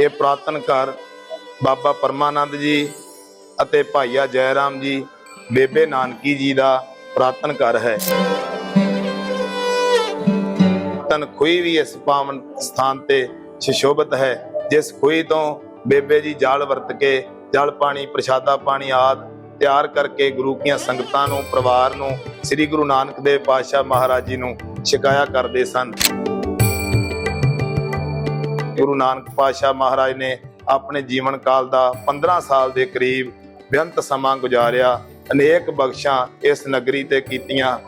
ਇਹ ਪ੍ਰਾਤਨ ਘਰ ਬਾਬਾ ਪਰਮਾਨੰਦ ਜੀ ਅਤੇ ਭਾਈਆ ਜੈ ਰਾਮ ਜੀ, ਬੇਬੇ ਨਾਨਕੀ ਜੀ ਦਾ ਪ੍ਰਾਤਨ ਘਰ ਹੈ। ਤਨ ਖੂਹੀ ਵੀ ਇਸ ਪਾਵਨ ਸਥਾਨ ਤੇ ਸ਼ਿਸ਼ੋਭਤ ਹੈ, ਜਿਸ ਖੂਹੀ ਤੋਂ ਬੇਬੇ ਜੀ ਜਾਲ ਵਰਤ ਕੇ, ਜਲ ਪਾਣੀ, ਪ੍ਰਸ਼ਾਦਾ ਪਾਣੀ ਆਦ ਤਿਆਰ ਕਰਕੇ ਗੁਰੂ ਕੀਆਂ ਸੰਗਤਾਂ ਨੂੰ, ਪਰਿਵਾਰ ਨੂੰ, ਸ੍ਰੀ ਗੁਰੂ ਨਾਨਕ ਦੇਵ ਪਾਤਸ਼ਾਹ ਮਹਾਰਾਜ ਜੀ ਨੂੰ ਛਕਾਇਆ ਕਰਦੇ ਸਨ। ਗੁਰੂ ਨਾਨਕ ਪਾਤਸ਼ਾਹ ਮਹਾਰਾਜ ਨੇ ਆਪਣੇ ਜੀਵਨ ਕਾਲ ਦਾ 15 ਸਾਲ ਦੇ ਕਰੀਬ ਬੇਅੰਤ ਸਮਾਂ ਗੁਜ਼ਾਰਿਆ। ਅਨੇਕ ਬਖਸ਼ਾਂ ਇਸ ਨਗਰੀ ਤੇ ਕੀਤੀਆਂ।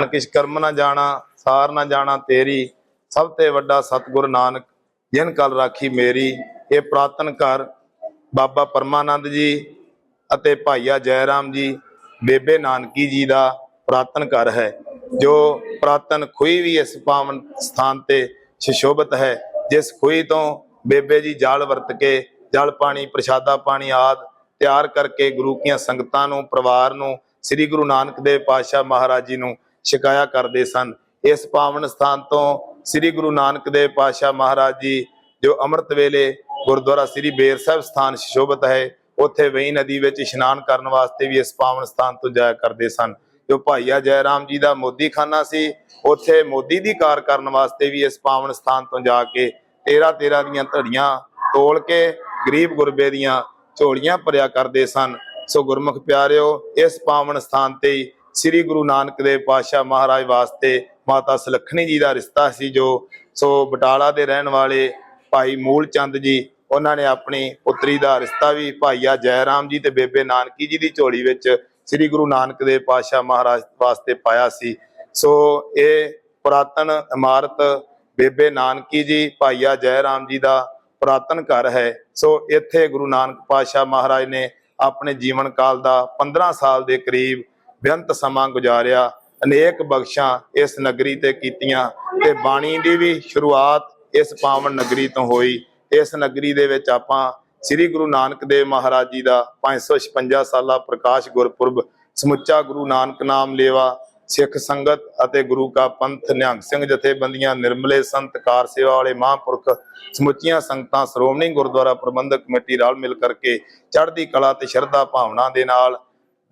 ਅਨ ਕਿਛ ਕਰਮ ਨਾ ਜਾਣਾ, ਸਾਰ ਨਾ ਜਾਣਾ ਤੇਰੀ, ਸਭ ਤੇ ਵੱਡਾ ਸਤਿਗੁਰ ਨਾਨਕ, ਜਿਨ ਕਲ ਰਾਖੀ ਮੇਰੀ, ਇਹ ਪ੍ਰਾਤਨ ਘਰ। ਬਾਬਾ ਪਰਮਾਨੰਦ ਜੀ ਅਤੇ ਭਾਈਆ ਜੈ ਜੀ, ਬੇਬੇ ਨਾਨਕੀ ਜੀ ਦਾ ਪ੍ਰਾਤਨ ਘਰ ਹੈ, ਜੋ ਪ੍ਰਾਤਨ ਖੂਹੀ ਵੀ ਇਸ ਪਾਵਨ ਸਥਾਨ ਤੇ ਸ਼ਿਸ਼ੋਭਤ ਹੈ, ਜਿਸ ਖੂਹੀ ਤੋਂ ਬੇਬੇ ਜੀ ਜਾਲ ਵਰਤ ਕੇ, ਜਲ ਪਾਣੀ, ਪ੍ਰਸ਼ਾਦਾ ਪਾਣੀ ਆਦ ਤਿਆਰ ਕਰਕੇ ਗੁਰੂ ਕੀਆਂ ਸੰਗਤਾਂ ਨੂੰ, ਪਰਿਵਾਰ ਨੂੰ, ਸ੍ਰੀ ਗੁਰੂ ਨਾਨਕ ਦੇਵ ਪਾਤਸ਼ਾਹ ਮਹਾਰਾਜ ਜੀ ਨੂੰ ਛਕਾਇਆ ਕਰਦੇ ਸਨ। ਇਸ ਪਾਵਨ ਸਥਾਨ ਤੋਂ ਸ੍ਰੀ ਗੁਰੂ ਨਾਨਕ ਦੇਵ ਪਾਤਸ਼ਾਹ ਮਹਾਰਾਜ ਜੀ ਜੋ ਅੰਮ੍ਰਿਤ ਵੇਲੇ ਗੁਰਦੁਆਰਾ ਸ੍ਰੀ ਬੇਰ ਸਾਹਿਬ ਸਥਾਨ ਸ਼ਿਸ਼ੋਭਤ ਹੈ, ਉੱਥੇ ਵੇਈ ਨਦੀ ਵਿੱਚ ਇਸ਼ਨਾਨ ਕਰਨ ਵਾਸਤੇ ਵੀ ਇਸ ਪਾਵਨ ਸਥਾਨ ਤੋਂ ਜਾਇਆ ਕਰਦੇ ਸਨ। ਜੋ ਭਾਈਆ ਜੈ ਰਾਮ ਜੀ ਦਾ ਮੋਦੀ ਖਾਨਾ ਸੀ, ਉੱਥੇ ਮੋਦੀ ਦੀ ਕਾਰ ਕਰਨ ਵਾਸਤੇ ਵੀ ਇਸ ਪਾਵਨ ਸਥਾਨ ਤੋਂ ਜਾ ਕੇ 13 13 ਦੀਆਂ ਧੜੀਆਂ ਤੋਲ ਕੇ ਗਰੀਬ ਗੁਰਬੇ ਦੀਆਂ ਝੋਲੀਆਂ ਭਰਿਆ ਕਰਦੇ ਸਨ। ਸੋ ਗੁਰਮੁਖ ਪਿਆਰਿਓ, ਇਸ ਪਾਵਨ ਸਥਾਨ ਤੇ ਸ੍ਰੀ ਗੁਰੂ ਨਾਨਕ ਦੇਵ ਪਾਤਸ਼ਾਹ ਮਹਾਰਾਜ ਵਾਸਤੇ ਮਾਤਾ ਸੁਲੱਖਣੀ ਜੀ ਦਾ ਰਿਸ਼ਤਾ ਸੀ ਜੋ ਸੋ ਬਟਾਲਾ ਦੇ ਰਹਿਣ ਵਾਲੇ ਭਾਈ ਮੂਲ ਚੰਦ ਜੀ, ਉਹਨਾਂ ਨੇ ਆਪਣੀ ਪੁੱਤਰੀ ਦਾ ਰਿਸ਼ਤਾ ਵੀ ਭਾਈਆ ਜੈ ਰਾਮ ਜੀ ਤੇ ਬੇਬੇ ਨਾਨਕੀ ਜੀ ਦੀ ਝੋਲੀ ਵਿੱਚ ਸ੍ਰੀ ਗੁਰੂ ਨਾਨਕ ਦੇਵ ਪਾਤਸ਼ਾਹ ਮਹਾਰਾਜ ਵਾਸਤੇ ਪਾਇਆ ਸੀ। ਸੋ ਇਹ ਪੁਰਾਤਨ ਇਮਾਰਤ ਬੇਬੇ ਨਾਨਕੀ ਜੀ, ਭਾਈਆ ਜੈ ਰਾਮ ਜੀ ਦਾ ਪੁਰਾਤਨ ਘਰ ਹੈ। ਸੋ ਇੱਥੇ ਗੁਰੂ ਨਾਨਕ ਪਾਤਸ਼ਾਹ ਮਹਾਰਾਜ ਨੇ ਆਪਣੇ ਜੀਵਨ ਕਾਲ ਦਾ 15 ਸਾਲ ਦੇ ਕਰੀਬ ਬੇਅੰਤ ਸਮਾਂ ਗੁਜ਼ਾਰਿਆ, ਅਨੇਕ ਬਖਸ਼ਾਂ ਇਸ ਨਗਰੀ ਤੇ ਕੀਤੀਆਂ ਤੇ ਬਾਣੀ ਦੀ ਵੀ ਸ਼ੁਰੂਆਤ ਇਸ ਪਾਵਨ ਨਗਰੀ ਤੋਂ ਹੋਈ। ਇਸ ਨਗਰੀ ਦੇ ਵਿੱਚ ਆਪਾਂ ਸ੍ਰੀ ਗੁਰੂ ਨਾਨਕ ਦੇਵ ਮਹਾਰਾਜ ਜੀ ਦਾ 556 ਸਾਲਾ ਪ੍ਰਕਾਸ਼ ਗੁਰਪੁਰਬ, ਸਮੁੱਚਾ ਗੁਰੂ ਨਾਨਕ ਨਾਮ ਲੇਵਾ, ਸਿੱਖ ਸੰਗਤ ਅਤੇ ਗੁਰੂ ਕਾ ਪੰਥ ਨਿਹੰਗ ਸਿੰਘ ਜਥੇਬੰਦੀਆਂ, ਨਿਰਮਲੇ ਸੰਤ ਕਾਰ ਸੇਵਾ ਵਾਲੇ ਮਹਾਂਪੁਰਖ, ਸਮੁੱਚੀਆਂ ਸੰਗਤਾਂ, ਸ਼੍ਰੋਮਣੀ ਗੁਰਦੁਆਰਾ ਪ੍ਰਬੰਧਕ ਕਮੇਟੀ ਰਲ ਮਿਲ ਕਰਕੇ ਚੜ੍ਹਦੀ ਕਲਾ ਤੇ ਸ਼ਰਧਾ ਭਾਵਨਾ ਦੇ ਨਾਲ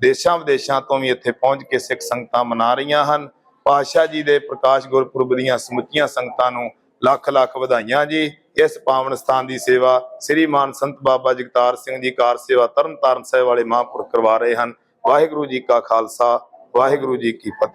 ਦੇਸ਼ਾਂ ਵਿਦੇਸ਼ਾਂ ਤੋਂ ਵੀ ਇੱਥੇ ਪਹੁੰਚ ਕੇ ਸਿੱਖ ਸੰਗਤਾਂ ਮਨਾ ਰਹੀਆਂ ਹਨ। ਪਾਤਸ਼ਾਹ ਜੀ ਦੇ ਪ੍ਰਕਾਸ਼ ਗੁਰਪੁਰਬ ਦੀਆਂ ਸਮੁੱਚੀਆਂ ਸੰਗਤਾਂ ਨੂੰ ਲੱਖ ਲੱਖ ਵਧਾਈਆਂ ਜੀ। ਇਸ ਪਾਵਨ ਸਥਾਨ ਦੀ ਸੇਵਾ ਸ੍ਰੀ ਮਾਨ ਸੰਤ ਬਾਬਾ ਜਗਤਾਰ ਸਿੰਘ ਜੀ ਕਾਰ ਸੇਵਾ ਤਰਨਤਾਰਨ ਸਾਹਿਬ ਵਾਲੇ ਮਹਾਂਪੁਰਖ ਕਰਵਾ ਰਹੇ ਹਨ। ਵਾਹਿਗੁਰੂ ਜੀ ਕਾ ਖਾਲਸਾ, ਵਾਹਿਗੁਰੂ ਜੀ ਕੀ ਫਤਿਹ।